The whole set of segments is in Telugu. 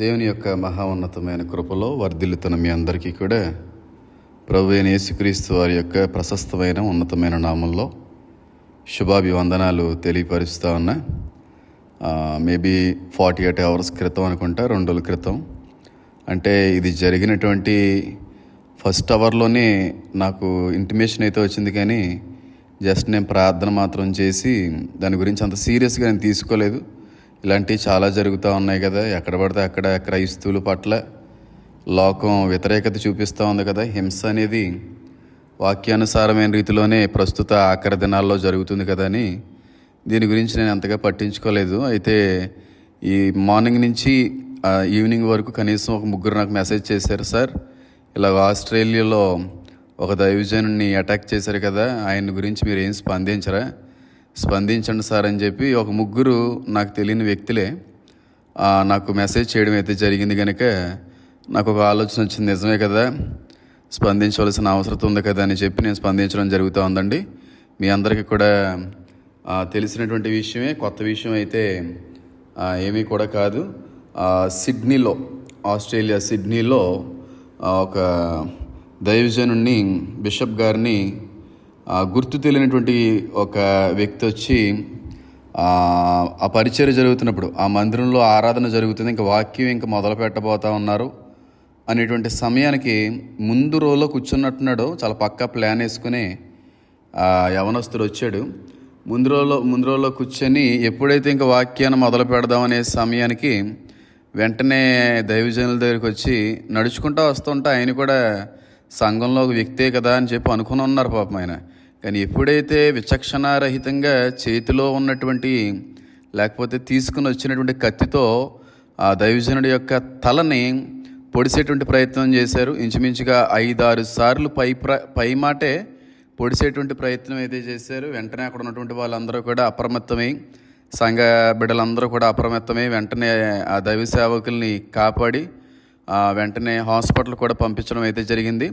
దేవుని యొక్క మహా ఉన్నతమైన కృపలో వర్ధిల్లుతున్న మీ అందరికీ కూడా ప్రభు అయిన యేసుక్రీస్తు వారి యొక్క ప్రశస్తమైన ఉన్నతమైన నామంలో శుభాభివందనాలు తెలియపరుస్తూ ఉన్నా. మేబీ ఫార్టీ ఎయిట్ అవర్స్ క్రితం అనుకుంటా రెండు రోజుల క్రితం. అంటే ఇది జరిగినటువంటి ఫస్ట్ అవర్లోనే నాకు ఇంటిమేషన్ అయితే వచ్చింది కానీ జస్ట్ నేను ప్రార్థన మాత్రం చేసి దాని గురించి అంత సీరియస్గా నేను తీసుకోలేదు. ఇలాంటివి చాలా జరుగుతూ ఉన్నాయి కదా. ఎక్కడ పడితే అక్కడ క్రైస్తవుల పట్ల లోకం వ్యతిరేకత చూపిస్తూ ఉంది కదా. హింస అనేది వాక్యానుసారమైన రీతిలోనే ప్రస్తుత ఆఖరి దినాల్లో జరుగుతుంది కదా అని దీని గురించి నేను అంతగా పట్టించుకోలేదు. అయితే ఈ మార్నింగ్ నుంచి ఈవినింగ్ వరకు కనీసం ఒక ముగ్గురు నాకు మెసేజ్ చేశారు సార్. ఇలా ఆస్ట్రేలియాలో ఒక దైవజనుని అటాక్ చేశారు కదా. ఆయన గురించి మీరు ఏం స్పందించరా? స్పందించండి సార్ అని చెప్పి ఒక ముగ్గురు నాకు తెలియని వ్యక్తులే నాకు మెసేజ్ చేయడం అయితే జరిగింది కనుక నాకు ఒక ఆలోచన వచ్చింది. నిజమే కదా స్పందించవలసిన అవసరం ఉంది కదా అని చెప్పి నేను స్పందించడం జరుగుతూ ఉందండి. మీ అందరికీ కూడా తెలిసినటువంటి విషయమే కొత్త విషయం అయితే ఏమీ కూడా కాదు. సిడ్నీలో ఆస్ట్రేలియా సిడ్నీలో ఒక దైవజనుణ్ణి బిషప్ గారిని గుర్తు తెలియనటువంటి ఒక వ్యక్తి వచ్చి ఆ, ఆ పరిచయం జరుగుతున్నప్పుడు ఆ మందిరంలో ఆరాధన జరుగుతుంది ఇంకా వాక్యం ఇంకా మొదలు పెట్టబోతా ఉన్నారు అనేటువంటి సమయానికి ముందు రోలో కూర్చున్నట్టున్నాడు చాలా పక్కా ప్లాన్ వేసుకుని యవనస్తుడు వచ్చాడు. ముందు రోజులో ముందు రోజులో కూర్చొని ఎప్పుడైతే ఇంకా వాక్యాన్ని మొదలు పెడదామనే సమయానికి వెంటనే దైవజనుల దగ్గరికి వచ్చి నడుచుకుంటూ వస్తుంటే ఆయన కూడా సంఘంలో ఒక వ్యక్తే కదా అని చెప్పి అనుకుని ఉన్నారు పాపం ఆయన. కానీ ఎప్పుడైతే విచక్షణారహితంగా చేతిలో ఉన్నటువంటి లేకపోతే తీసుకుని వచ్చినటువంటి కత్తితో ఆ దైవజనుడి యొక్క తలని పొడిసేటువంటి ప్రయత్నం చేశారు. ఇంచుమించుగా ఐదారు సార్లు పై ప్ర పై మాటే పొడిసేటువంటి ప్రయత్నం అయితే చేశారు. వెంటనే అక్కడ ఉన్నటువంటి వాళ్ళందరూ కూడా అప్రమత్తమై సంఘ బిడ్డలందరూ కూడా అప్రమత్తమై వెంటనే ఆ దైవ సేవకుల్ని కాపాడి ఆ వెంటనే హాస్పిటల్ కూడా పంపించడం అయితే జరిగింది.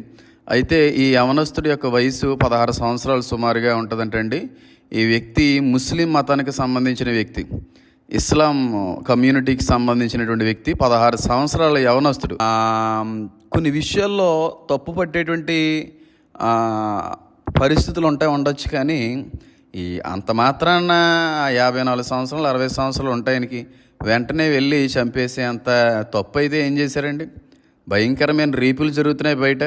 అయితే ఈ యవనస్తుడి యొక్క వయసు పదహారు సంవత్సరాలు సుమారుగా ఉంటుందంటండి. ఈ వ్యక్తి ముస్లిం మతానికి సంబంధించిన వ్యక్తి. ఇస్లాం కమ్యూనిటీకి సంబంధించినటువంటి వ్యక్తి పదహారు సంవత్సరాల యవనస్తుడు. కొన్ని విషయాల్లో తప్పు పట్టేటువంటి పరిస్థితులు ఉంటాయి ఉండొచ్చు కానీ ఈ అంత మాత్రాన యాభై నాలుగు సంవత్సరాలు అరవై సంవత్సరాలు ఉంటాయనికి వెంటనే వెళ్ళి చంపేసే అంత తప్పు అయితే ఏం చేశారండి? భయంకరమైన రీపులు జరుగుతున్నాయి బయట.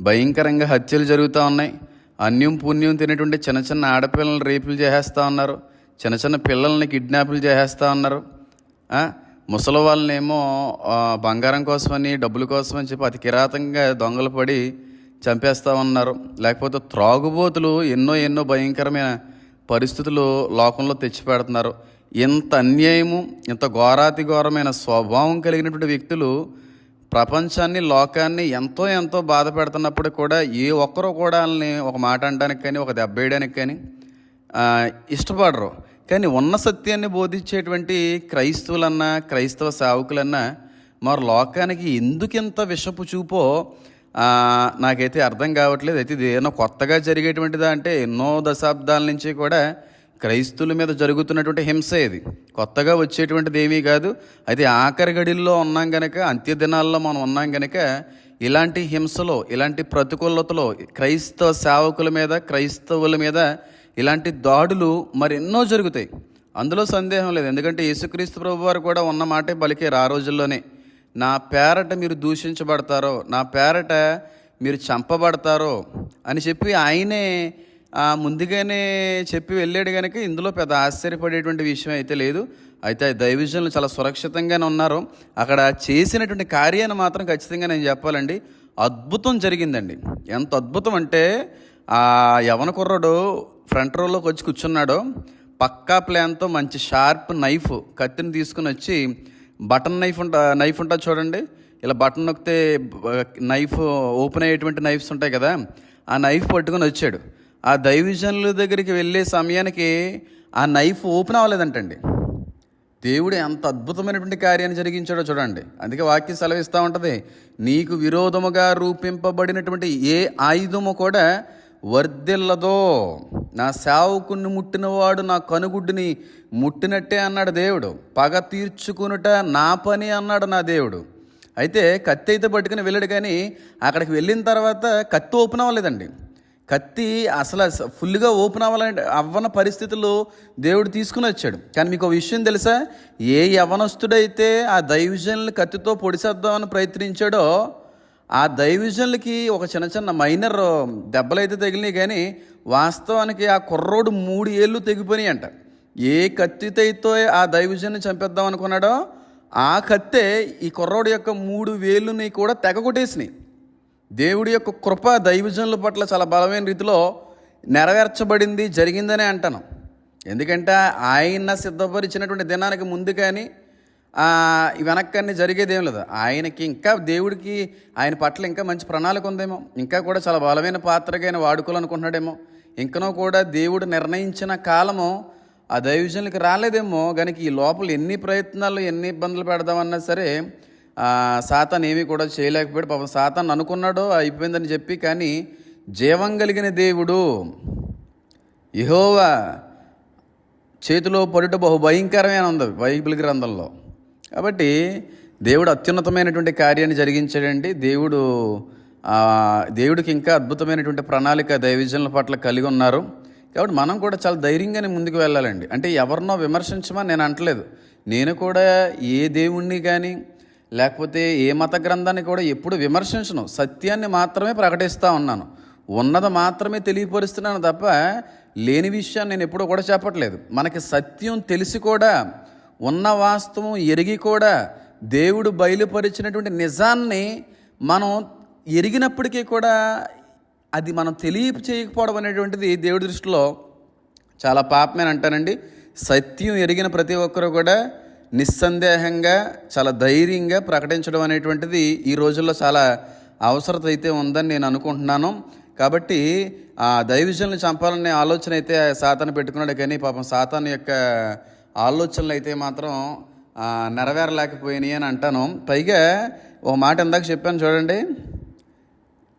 భయంకరంగా హత్యలు జరుగుతూ ఉన్నాయి. అన్యం పుణ్యం తినేటువంటి చిన్న చిన్న ఆడపిల్లల్ని రేపులు చేసేస్తూ ఉన్నారు. చిన్న చిన్న పిల్లల్ని కిడ్నాపులు చేసేస్తూ ఉన్నారు. ముసలి వాళ్ళనేమో బంగారం కోసమని డబ్బుల కోసమని చెప్పి అతి కిరాతంగా దొంగలు పడి చంపేస్తూ ఉన్నారు. లేకపోతే త్రాగుబోతులు ఎన్నో ఎన్నో భయంకరమైన పరిస్థితులు లోకంలో తెచ్చిపెడుతున్నారు ఇంత అన్యాయము ఇంత ఘోరాతి ఘోరమైన స్వభావం కలిగినటువంటి వ్యక్తులు ప్రపంచాన్ని లోకాన్ని ఎంతో ఎంతో బాధ పెడుతున్నప్పుడు కూడా ఏ ఒక్కరూ కూడా వాళ్ళని ఒక మాట అనడానికి కానీ ఒక దెబ్బ వేయడానికి కానీ ఇష్టపడరు. కానీ ఉన్న సత్యాన్ని బోధించేటువంటి క్రైస్తవులన్నా క్రైస్తవ సేవకులన్నా మరి లోకానికి ఎందుకింత విషపు చూపో నాకైతే అర్థం కావట్లేదు. అయితే ఇది ఏదైనా కొత్తగా జరిగేటువంటిదా అంటే ఎన్నో దశాబ్దాల నుంచి కూడా క్రైస్తువుల మీద జరుగుతున్నటువంటి హింస ఇది. కొత్తగా వచ్చేటువంటిది ఏమీ కాదు. అయితే ఆఖరి గడిల్లో ఉన్నాం గనక అంత్య దినాల్లో మనం ఉన్నాం గనక ఇలాంటి హింసలో ఇలాంటి ప్రతికూలతలో క్రైస్తవ సేవకుల మీద క్రైస్తవుల మీద ఇలాంటి దాడులు మరెన్నో జరుగుతాయి. అందులో సందేహం లేదు. ఎందుకంటే యేసుక్రీస్తు ప్రభు వారు కూడా ఉన్న మాటే పలికారు ఆ రోజుల్లోనే. నా పేరట మీరు దూషించబడతారో నా పేరట మీరు చంపబడతారో అని చెప్పి ఆయనే ముందుగానే చెప్పి వెళ్ళాడు కనుక ఇందులో పెద్ద ఆశ్చర్యపడేటువంటి విషయం అయితే లేదు. అయితే దైవజనులు చాలా సురక్షితంగానే ఉన్నారు. అక్కడ చేసినటువంటి కార్యాన్ని మాత్రం ఖచ్చితంగా నేను చెప్పాలండి. అద్భుతం జరిగిందండి. ఎంత అద్భుతం అంటే ఆ యవన కుర్రాడు ఫ్రంట్ రోలోకి వచ్చి కూర్చున్నాడు. పక్కా ప్లాన్తో మంచి షార్ప్ నైఫ్ కత్తిని తీసుకుని వచ్చి బటన్ నైఫ్ ఉంటా నైఫ్ ఉంటుంది చూడండి. ఇలా బటన్ నొక్కితే నైఫ్ ఓపెన్ అయ్యేటువంటి నైఫ్స్ ఉంటాయి కదా. ఆ నైఫ్ పట్టుకొని వచ్చాడు. ఆ దైవజనుల దగ్గరికి వెళ్ళే సమయానికి ఆ నైఫ్ ఓపెన్ అవ్వలేదంటండి. దేవుడు ఎంత అద్భుతమైనటువంటి కార్యాన్ని జరిగించాడో చూడండి. అందుకే వాక్యం సెలవిస్తూ ఉంటుంది. నీకు విరోధముగా రూపింపబడినటువంటి ఏ ఆయుధము కూడా వర్ధిల్లదో. నా సేవకుని ముట్టినవాడు నా కనుగుడ్డుని ముట్టినట్టే అన్నాడు దేవుడు. పగ తీర్చుకునుట నా పని అన్నాడు నా దేవుడు. అయితే కత్తి అయితే పట్టుకుని వెళ్ళాడు కానీ అక్కడికి వెళ్ళిన తర్వాత కత్తి ఓపెన్ అవ్వలేదండి. కత్తి అసలు ఫుల్గా ఓపెన్ అవ్వాలంటే అవ్వన పరిస్థితుల్లో దేవుడు తీసుకుని వచ్చాడు. కానీ మీకు ఒక విషయం తెలుసా? ఏ యవనస్తుడైతే ఆ దైవిజన్లు కత్తితో పొడిసేద్దామని ప్రయత్నించాడో ఆ దైవిజన్లకి ఒక చిన్న చిన్న మైనర్ దెబ్బలైతే తగిలినాయి కానీ వాస్తవానికి ఆ కుర్రోడు మూడు ఏళ్ళు తెగిపోయినాయి అంట. ఏ కత్తితో ఆ దైవిజన్ని చంపేద్దాం అనుకున్నాడో ఆ కత్తే ఈ కుర్రోడు యొక్క మూడు వేలుని కూడా తెగ కొట్టేసినాయి. దేవుడి యొక్క కృప దైవజనుల పట్ల చాలా బలమైన రీతిలో నెరవేర్చబడింది జరిగిందనే అంటాను. ఎందుకంటే ఆయన సిద్ధపరిచినటువంటి దినానికి ముందు కానీ వెనక్కని వెనక్కన్ని జరిగేది ఏం లేదు. ఆయనకి ఇంకా దేవుడికి ఆయన పట్ల ఇంకా మంచి ప్రణాళిక ఉందేమో. ఇంకా కూడా చాలా బలమైన పాత్రగా ఆయన వాడుకోవాలనుకుంటున్నాడేమో. ఇంకనో కూడా దేవుడు నిర్ణయించిన కాలము ఆ దైవజనులకి రాలేదేమో. కనుక ఈ లోపల ఎన్ని ప్రయత్నాలు ఎన్ని ఇబ్బందులు పెడదామన్నా సరే సాతాన్ ఏమీ కూడా చేయలేకపోయాడు. పాపం సాతాన్ అనుకున్నాడో అయిపోయిందని చెప్పి కానీ జీవం కలిగిన దేవుడు యహోవా చేతిలో పడుట బహు భయంకరమైన ఉంది బైబిల్ గ్రంథంలో. కాబట్టి దేవుడు అత్యున్నతమైనటువంటి కార్యాన్ని జరిగించాడండి. దేవుడు దేవుడికి ఇంకా అద్భుతమైనటువంటి ప్రణాళిక దైవజనుల పట్ల కలిగి ఉన్నారు. కాబట్టి మనం కూడా చాలా ధైర్యంగానే ముందుకు వెళ్ళాలండి. అంటే ఎవరినో విమర్శించమని నేను అంటలేదు. నేను కూడా ఏ దేవుణ్ణి కానీ లేకపోతే ఏ మత గ్రంథాన్ని కూడా ఎప్పుడు విమర్శించను. సత్యాన్ని మాత్రమే ప్రకటిస్తూ ఉన్నాను. ఉన్నది మాత్రమే తెలియపరుస్తున్నాను తప్ప లేని విషయాన్ని నేను ఎప్పుడూ కూడా చెప్పట్లేదు. మనకి సత్యం తెలిసి కూడా ఉన్న వాస్తవం ఎరిగి కూడా దేవుడు బయలుపరిచినటువంటి నిజాన్ని మనం ఎరిగినప్పటికీ కూడా అది మనం తెలియ చేయకపోవడం అనేటువంటిది దేవుడి దృష్టిలో చాలా పాపమేనంటానండి. అంటానండి సత్యం ఎరిగిన ప్రతి ఒక్కరు కూడా నిస్సందేహంగా చాలా ధైర్యంగా ప్రకటించడం అనేటువంటిది ఈ రోజుల్లో చాలా అవసరత అయితే ఉందని నేను అనుకుంటున్నాను. కాబట్టి ఆ దైవజనులు చంపాలనే ఆలోచన అయితే సాతాను పెట్టుకున్నాడు కానీ పాపం సాతాను యొక్క ఆలోచనలు అయితే మాత్రం నెరవేరలేకపోయినాయి అని అంటాను. పైగా ఒక మాట ఇందాక చెప్పాను చూడండి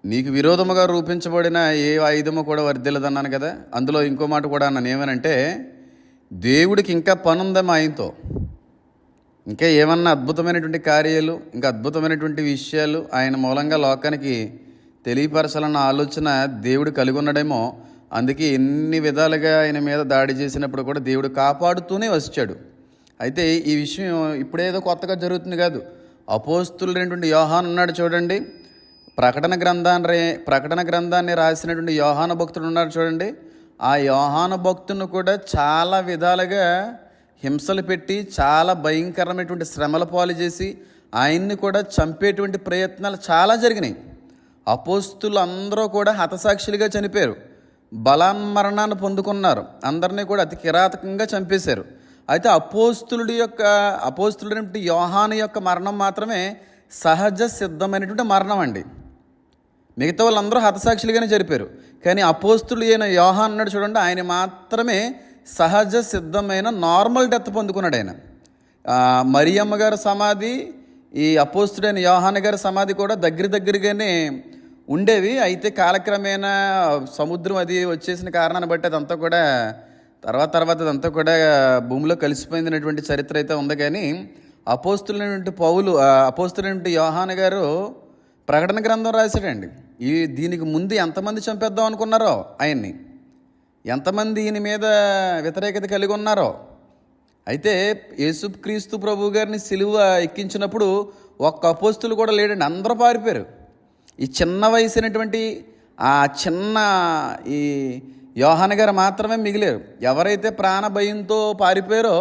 నీకు విరోధముగా రూపించబడిన ఏ ఆయుధము కూడా వర్ధిల్లదన్నాను కదా. అందులో ఇంకో మాట కూడా అన్నాను ఏమనంటే దేవుడికి ఇంకా పనుందమ్మా ఆయనతో? ఇంకా ఏమన్నా అద్భుతమైనటువంటి కార్యాలు ఇంకా అద్భుతమైనటువంటి విషయాలు ఆయన మూలంగా లోకానికి తెలియపరచాలన్న ఆలోచన దేవుడు కలిగి ఉన్నాడేమో. అందుకే ఎన్ని విధాలుగా ఆయన మీద దాడి చేసినప్పుడు కూడా దేవుడు కాపాడుతూనే వచ్చాడు. అయితే ఈ విషయం ఇప్పుడేదో కొత్తగా జరుగుతుంది కాదు. అపోస్తులైనటువంటి యోహాన్ ఉన్నాడు చూడండి. ప్రకటన గ్రంథాన్ని ప్రకటన గ్రంథాన్ని రాసినటువంటి యోహాన భక్తుడు ఉన్నాడు చూడండి. ఆ యోహాన భక్తుని కూడా చాలా విధాలుగా హింసలు పెట్టి చాలా భయంకరమైనటువంటి శ్రమల పాలు చేసి ఆయన్ని కూడా చంపేటువంటి ప్రయత్నాలు చాలా జరిగినాయి. అపోస్తులు అందరూ కూడా హతసాక్షులుగా చనిపోయారు. బలాన్మరణాన్ని పొందుకున్నారు. అందరినీ కూడా అతి కిరాతకంగా చంపేశారు. అయితే అపోస్తులుడి యొక్క అపోస్తులుడి యోహాను యొక్క మరణం మాత్రమే సహజ సిద్ధమైనటువంటి మరణం అండి. మిగతా వాళ్ళందరూ హతసాక్షులుగానే జరిపారు. కానీ అపోస్తులు అయిన యోహాన్ అన్నాడు చూడండి ఆయన మాత్రమే సహజ సిద్ధమైన నార్మల్ డెత్ పొందుకున్నాడు ఆయన. మరియమ్మ గారి సమాధి ఈ అపోస్తుడైన యోహాన్ గారి సమాధి కూడా దగ్గర దగ్గరగానే ఉండేవి. అయితే కాలక్రమేణా సముద్రం అది వచ్చేసిన కారణాన్ని బట్టి అదంతా కూడా తర్వాత తర్వాత అదంతా కూడా భూమిలో కలిసిపోయిందినటువంటి చరిత్ర అయితే ఉంది. కానీ అపోస్తులైనటువంటి పౌలు అపోస్తులైనటువంటి యోహాన్ గారు ప్రకటన గ్రంథం రాశాడండి. ఈ దీనికి ముందు ఎంతమంది చంపేద్దాం అనుకున్నారో ఆయన్ని. ఎంతమంది ఈయన మీద వ్యతిరేకత కలిగి ఉన్నారో. అయితే యేసుక్రీస్తు ప్రభు గారిని సిలువ ఎక్కించినప్పుడు ఒక్క అపోస్తులు కూడా లేడండి అందరూ పారిపోయారు. ఈ చిన్న వయసైనటువంటి ఆ చిన్న ఈ యోహాన్ గారు మాత్రమే మిగిలారు. ఎవరైతే ప్రాణ భయంతో పారిపోయారో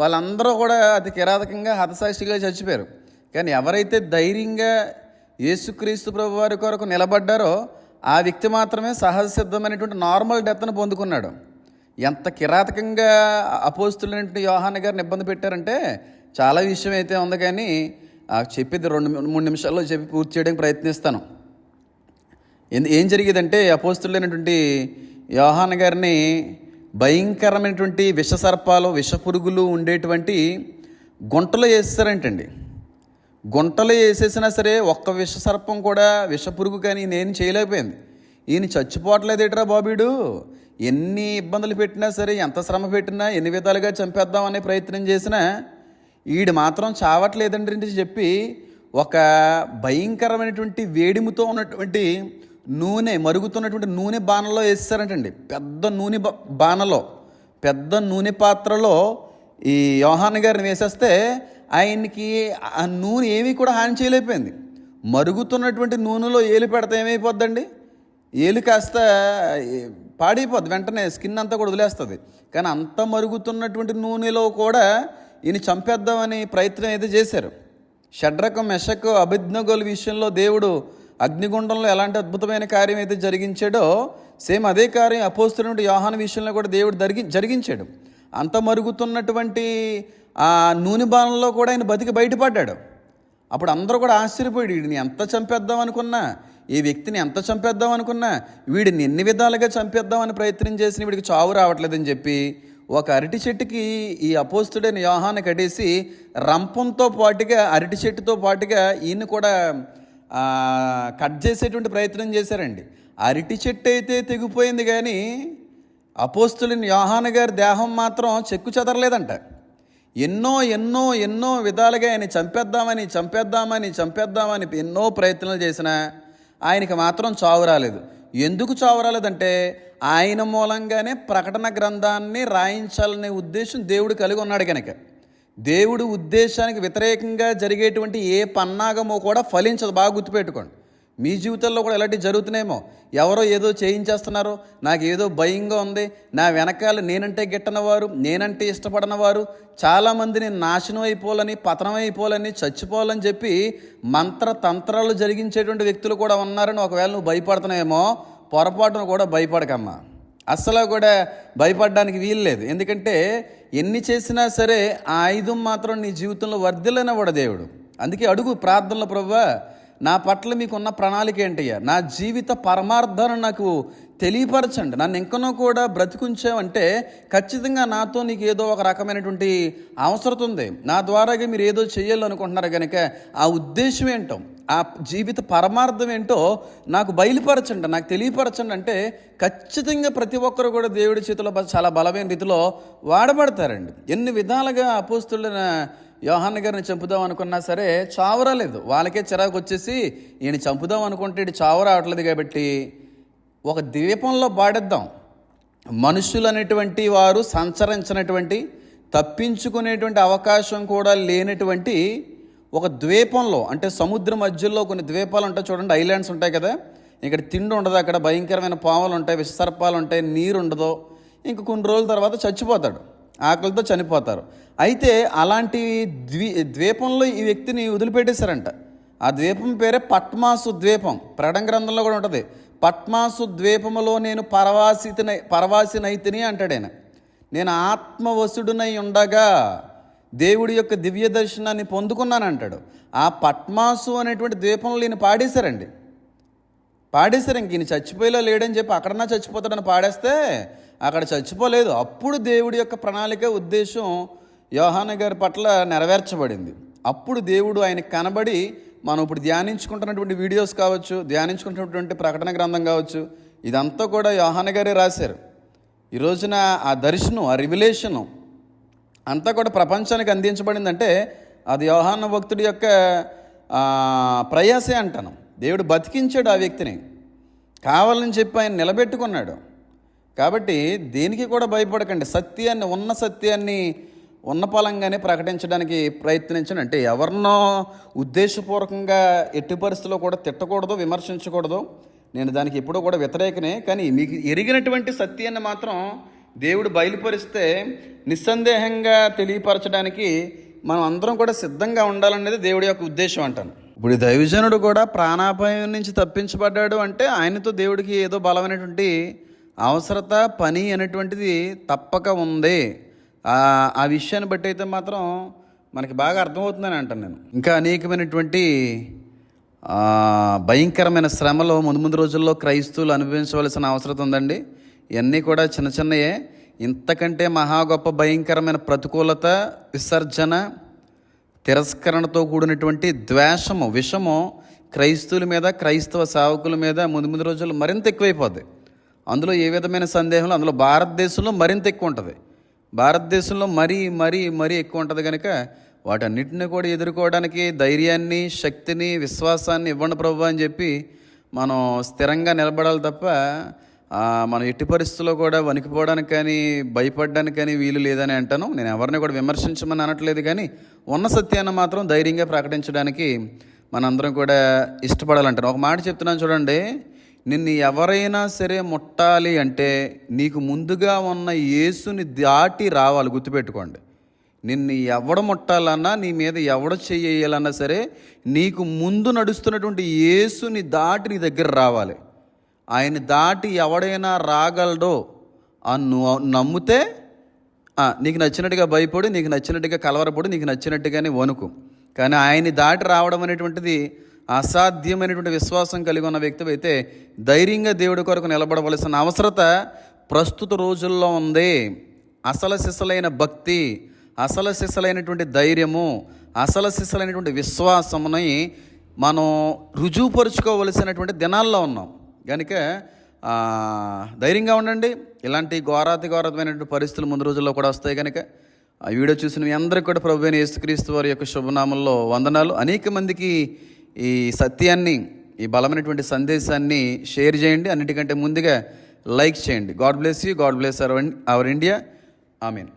వాళ్ళందరూ కూడా అతి కిరాతకంగా హతసాక్షిగా చచ్చిపోయారు. కానీ ఎవరైతే ధైర్యంగా యేసుక్రీస్తు ప్రభు వారి కొరకు నిలబడ్డారో ఆ వ్యక్తి మాత్రమే సహజ సిద్ధమైనటువంటి నార్మల్ డెత్ను పొందుకున్నాడు. ఎంత కిరాతకంగా అపోస్తులైనటువంటి యోహాన్ గారిని ఇబ్బంది పెట్టారంటే చాలా విషయం అయితే ఉంది కానీ ఆ చెప్పేది రెండు మూడు నిమిషాల్లో చెప్పి పూర్తి చేయడానికి ప్రయత్నిస్తాను. ఎందు- ఏం జరిగేదంటే అపోస్తులైనటువంటి యోహాన్ గారిని భయంకరమైనటువంటి విషసర్పాలు విషపురుగులు ఉండేటువంటి గుంటలో వేస్తారంటండి గుంటలు వేసేసినా సరే ఒక్క విషసర్పం కూడా విషపురుగు కానీ నేను చేయలేకపోయింది. ఈయన చచ్చిపోవట్లేదేట్రా బాబీడు? ఎన్ని ఇబ్బందులు పెట్టినా సరే ఎంత శ్రమ పెట్టినా ఎన్ని విధాలుగా చంపేద్దామనే ప్రయత్నం చేసినా ఈడు మాత్రం చావట్లేదండి అని చెప్పి ఒక భయంకరమైనటువంటి వేడిముతో ఉన్నటువంటి నూనె మరుగుతున్నటువంటి నూనె బాణలో వేస్తారంటండి. పెద్ద నూనె బాణలో పెద్ద నూనె పాత్రలో ఈ యోహాన్ గారిని వేసేస్తే ఆయనకి ఆ నూనె ఏమీ కూడా హాని చేయలేకపోయింది. మరుగుతున్నటువంటి నూనెలో ఏలు పెడితే ఏమైపోద్దండి? ఏలు కాస్త పాడైపోద్ది. వెంటనే స్కిన్ అంతా కూడా వదిలేస్తుంది. కానీ అంత మరుగుతున్నటువంటి నూనెలో కూడా ఈయన చంపేద్దామని ప్రయత్నం అయితే చేశారు. షడ్రకం మెషకు అభిజ్ఞగోలు విషయంలో దేవుడు అగ్నిగుండంలో ఎలాంటి అద్భుతమైన కార్యం అయితే జరిగించాడో సేమ్ అదే కార్యం అపోస్తున్నటువంటి యోహాన విషయంలో కూడా దేవుడు జరిగి జరిగించాడు. అంత మరుగుతున్నటువంటి ఆ నూనె బాణంలో కూడా ఆయన బతికి బయటపడ్డాడు. అప్పుడు అందరూ కూడా ఆశ్చర్యపోయాడు వీడిని ఎంత చంపేద్దాం అనుకున్నా? ఈ వ్యక్తిని ఎంత చంపేద్దాం అనుకున్నా? వీడిని ఎన్ని విధాలుగా చంపేద్దామని ప్రయత్నం చేసిన వీడికి చావు రావట్లేదని చెప్పి ఒక అరటి చెట్టుకి ఈ అపోస్తుడైన యోహాన్ని కట్టేసి రంపంతో పాటుగా అరటి చెట్టుతో పాటుగా ఈయన కూడా కట్ చేసేటువంటి ప్రయత్నం చేశారండి. అరటి చెట్టు అయితే తెగిపోయింది కానీ అపోస్తులైన యోహాన్ గారి దేహం మాత్రం చెక్కు చెదరలేదంట. ఎన్నో ఎన్నో ఎన్నో విధాలుగా ఆయన చంపేద్దామని చంపేద్దామని చంపేద్దామని ఎన్నో ప్రయత్నాలు చేసినా ఆయనకి మాత్రం చావు రాలేదు. ఎందుకు చావు రాలేదంటే ఆయన మూలంగానే ప్రకటన గ్రంథాన్ని రాయించాలనే ఉద్దేశం దేవుడు కలిగి ఉన్నాడు కనుక. దేవుడు ఉద్దేశానికి వ్యతిరేకంగా జరిగేటువంటి ఏ పన్నాగమో కూడా ఫలించదు. బాగా గుర్తుపెట్టుకోండి. మీ జీవితంలో కూడా ఇలాంటివి జరుగుతున్నాయేమో. ఎవరో ఏదో చేయించేస్తున్నారు. నాకు ఏదో భయంగా ఉంది. నా వెనకాల నేనంటే గిట్టనవారు నేనంటే ఇష్టపడనవారు చాలామందిని నాశనం అయిపోవాలని పతనం అయిపోవాలని చచ్చిపోవాలని చెప్పి మంత్ర తంత్రాలు జరిగించేటువంటి వ్యక్తులు కూడా ఉన్నారని ఒకవేళ నువ్వు భయపడుతున్నాయేమో పొరపాటును కూడా భయపడకమ్మా. అస్సలు కూడా భయపడడానికి వీలు లేదు. ఎందుకంటే ఎన్ని చేసినా సరే ఆ ఆయుధం మాత్రం నీ జీవితంలో వర్ధిల్లనివ్వడు దేవుడు. అందుకే అడుగు ప్రార్థనలు ప్రభా నా పట్ల మీకున్న ప్రణాళిక ఏంటయ్యా? నా జీవిత పరమార్థాన్ని నాకు తెలియపరచండి. నన్ను ఇంకనో కూడా బ్రతికుంచావంటే ఖచ్చితంగా నాతో నీకు ఏదో ఒక రకమైనటువంటి అవసరం ఉంది. నా ద్వారాగా మీరు ఏదో చేయాలనుకుంటున్నారు కనుక ఆ ఉద్దేశం ఏంటో ఆ జీవిత పరమార్థం ఏంటో నాకు బయలుపరచండి. నాకు తెలియపరచండి అంటే ఖచ్చితంగా ప్రతి ఒక్కరు కూడా దేవుడి చేతిలో చాలా బలమైన రీతిలో వాడబడతారండి. ఎన్ని విధాలుగా అపోస్తులైన యోహాన్ గారిని చంపుదాం అనుకున్నా సరే చావు రాలేదు వాళ్ళకే చిరాకు వచ్చేసి ఈయన చంపుదాం అనుకుంటే ఈడు చావు రావట్లేదు కాబట్టి ఒక ద్వీపంలో బాడేద్దాం మనుషులు అనేటువంటి వారు సంచరించినటువంటి తప్పించుకునేటువంటి అవకాశం కూడా లేనటువంటి ఒక ద్వీపంలో అంటే సముద్ర మధ్యలో కొన్ని ద్వీపాలు ఉంటాయి చూడండి ఐలాండ్స్ ఉంటాయి కదా. ఇక్కడ తిండి ఉండదు అక్కడ భయంకరమైన పాములు ఉంటాయి విషసర్పాలు ఉంటాయి నీరు ఉండదు. ఇంక కొన్ని రోజుల తర్వాత చచ్చిపోతాడు. ఆకలితో చనిపోతారు. అయితే అలాంటి ద్వీ ద్వీపంలో ఈ వ్యక్తిని వదిలిపెట్టేశారంట. ఆ ద్వీపం పేరే పట్మాసు ద్వీపం. ప్రకటన గ్రంథంలో కూడా ఉంటుంది. పట్మాసు ద్వీపములో నేను పరవాసితనై పరవాసినైతిని అంటాడు ఆయన నేను ఆత్మవసుడునై ఉండగా దేవుడి యొక్క దివ్య దర్శనాన్ని పొందుకున్నాను అంటాడు ఆ పట్మాసు అనేటువంటి ద్వీపంలో ఈయన పాడేశారండి. పాడేశారు. ఇంక ఈయన చచ్చిపోయేలా లేడని చెప్పి అక్కడన్నా చచ్చిపోతాడని పాడేస్తే అక్కడ చచ్చిపోలేదు. అప్పుడు దేవుడి యొక్క ప్రణాళిక ఉద్దేశం యోహాన గారి పట్ల నెరవేర్చబడింది. అప్పుడు దేవుడు ఆయన కనబడి మనం ఇప్పుడు ధ్యానించుకుంటున్నటువంటి వీడియోస్ కావచ్చు ధ్యానించుకుంటున్నటువంటి ప్రకటన గ్రంథం కావచ్చు ఇదంతా కూడా యోహాన గారే రాశారు. ఈ రోజున ఆ దర్శనం ఆ రివిలేషను అంతా కూడా ప్రపంచానికి అందించబడిందంటే అది యోహాన భక్తుడి యొక్క ప్రయాసే అంటాను. దేవుడు బతికించాడు ఆ వ్యక్తిని. కావాలని చెప్పి ఆయన నిలబెట్టుకున్నాడు. కాబట్టి దేనికి కూడా భయపడకండి. సత్యాన్ని ఉన్న సత్యాన్ని ఉన్నపలంగానే ప్రకటించడానికి ప్రయత్నించండి. అంటే ఎవరినో ఉద్దేశపూర్వకంగా ఎట్టి పరిస్థితుల్లో కూడా తిట్టకూడదు విమర్శించకూడదు. నేను దానికి ఎప్పుడూ కూడా వ్యతిరేకనే. కానీ మీకు ఎరిగినటువంటి సత్యాన్ని మాత్రం దేవుడు బయలుపరిస్తే నిస్సందేహంగా తెలియపరచడానికి మనం అందరం కూడా సిద్ధంగా ఉండాలనేది దేవుడి యొక్క ఉద్దేశం అంటాను. ఇప్పుడు దైవజనుడు కూడా ప్రాణాపాయం నుంచి తప్పించబడ్డాడు అంటే ఆయనతో దేవుడికి ఏదో బలమైనటువంటి అవసరత పని అనేటువంటిది తప్పక ఉంది. ఆ విషయాన్ని బట్టి అయితే మాత్రం మనకి బాగా అర్థమవుతుందని అంటాను నేను. ఇంకా అనేకమైనటువంటి భయంకరమైన శ్రమలో ముందు ముందు రోజుల్లో క్రైస్తవులు అనుభవించవలసిన అవసరం ఉందండి. ఇవన్నీ కూడా చిన్న చిన్నయే. ఇంతకంటే మహా గొప్ప భయంకరమైన ప్రతికూలత విసర్జన తిరస్కరణతో కూడినటువంటి ద్వేషము విషము క్రైస్తవుల మీద క్రైస్తవ సేవకుల మీద ముందు ముందు రోజుల్లో మరింత ఎక్కువైపోద్ది. అందులో ఏ విధమైన సందేహం అందులో భారతదేశంలో మరింత ఎక్కువ ఉంటుంది. భారతదేశంలో మరీ మరీ మరీ ఎక్కువ ఉంటుంది కనుక వాటన్నిటిని కూడా ఎదుర్కోవడానికి ధైర్యాన్ని శక్తిని విశ్వాసాన్ని ఇవ్వండి ప్రభు అని చెప్పి మనం స్థిరంగా నిలబడాలి తప్ప మనం ఎట్టి పరిస్థితుల్లో కూడా వణికిపోవడానికి కానీ భయపడడానికి కానీ వీలు లేదని అంటాను. నేను ఎవరిని కూడా విమర్శించమని అనట్లేదు కానీ ఉన్న సత్యాన్ని మాత్రం ధైర్యంగా ప్రకటించడానికి మనందరం కూడా ఇష్టపడాలంటాను. ఒక మాట చెప్తున్నాను చూడండి. నిన్ను ఎవరైనా సరే ముట్టాలి అంటే నీకు ముందుగా ఉన్న యేసుని దాటి రావాలి. గుర్తుపెట్టుకోండి. నిన్ను ఎవడ ముట్టాలన్నా నీ మీద ఎవడ చెయ్యాలన్నా సరే నీకు ముందు నడుస్తున్నటువంటి యేసుని దాటి నీ దగ్గర రావాలి. ఆయన దాటి ఎవడైనా రాగలడో అని నువ్వు నమ్మితే నీకు నచ్చినట్టుగా భయపడి నీకు నచ్చినట్టుగా కలవరపడి నీకు నచ్చినట్టుగానే వణుకు. కానీ ఆయన్ని దాటి రావడం అనేటువంటిది అసాధ్యమైనటువంటి విశ్వాసం కలిగి ఉన్న వ్యక్తి అయితే ధైర్యంగా దేవుడి కొరకు నిలబడవలసిన అవసరత ప్రస్తుత రోజుల్లో ఉంది. అసల సిసలైన భక్తి అసల సిసలైనటువంటి ధైర్యము అసల సిసలైనటువంటి విశ్వాసముని మనం రుజువుపరుచుకోవలసినటువంటి దినాల్లో ఉన్నాం. కనుక ధైర్యంగా ఉండండి. ఇలాంటి ఘోరాతి ఘోరతమైనటువంటి పరిస్థితులు ముందు రోజుల్లో కూడా వస్తాయి కనుక ఆ వీడియో చూసిన మీ అందరికీ కూడా ప్రభు అయిన యేసుక్రీస్తు వారి యొక్క శుభనామంలో వందనాలు. అనేక మందికి ఈ సత్యాన్ని ఈ బలమైనటువంటి సందేశాన్ని షేర్ చేయండి. అన్నిటికంటే ముందుగా లైక్ చేయండి. God bless you. God bless our our India. I mean